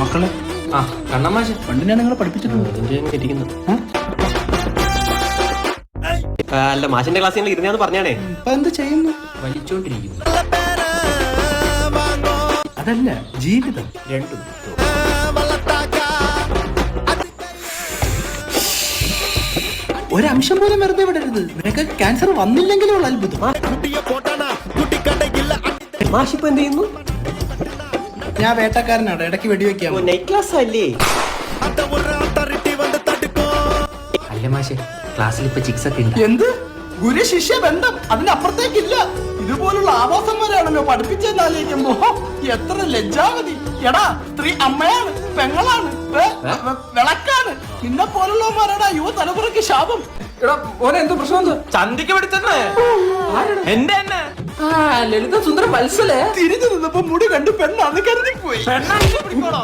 മക്കളെ? ആ കണ്ണമാശ പണ്ട് ഞാൻ നിങ്ങളെ പഠിപ്പിച്ചിട്ടുണ്ട്. അല്ല മാഷിന്റെ ക്ലാസ് ഞങ്ങൾ ഇരുന്നാന്ന് പറഞ്ഞാണേ. ഇപ്പൊ എന്ത് ചെയ്യുന്നു? വലിച്ചോണ്ടിരിക്കുന്നു. അതല്ല ജീവിതം. രണ്ടും. ഒരംശം പോലും വെറുതെ വിടരുത്. നിനക്ക് ക്യാൻസർ വന്നില്ലെങ്കിലും ഉള്ള അത്ഭുതം. മാഷിപ്പോ എന്ത് ചെയ്യുന്നു? ഞാൻ വേട്ടക്കാരനാണ് ഇടയ്ക്ക് വെടിവെക്കാം ഓ നൈറ്റ് ക്ലാസ് അല്ലേ അല്ല? മാഷെ ക്ലാസ്സിൽ ഇപ്പൊ ചിക്സ് ഒക്കെ ഉണ്ട്. എന്ത്? ഗുരു ശിഷ്യ ബന്ധം. അതിനപ്പുറത്തേക്കില്ല. ഇതുപോലുള്ള ആവാസന്മാരാണല്ലോ പഠിപ്പിച്ചെന്നാലോചിക്കുമ്പോ എത്ര ലജ്ജാവതി. എടാ സ്ത്രീ അമ്മയാണ് പെങ്ങളാണ് വിളക്കാണ്. നിന്നെ പോലുള്ളവന്മാരാണ് യുവ തലമുറയ്ക്ക് ശാപം. എടാ മോനെ എന്തോ പ്രശ്നം? ചന്തിക്ക് പിടിച്ചെന്നെ? എന്റെ തന്നെ. ലളിത സുന്ദരം മത്സല തിരിഞ്ഞു നിന്നപ്പോ മുടി കണ്ട് പെണ്ണാന്ന് കരുതി പോയി പിടിക്കണോ?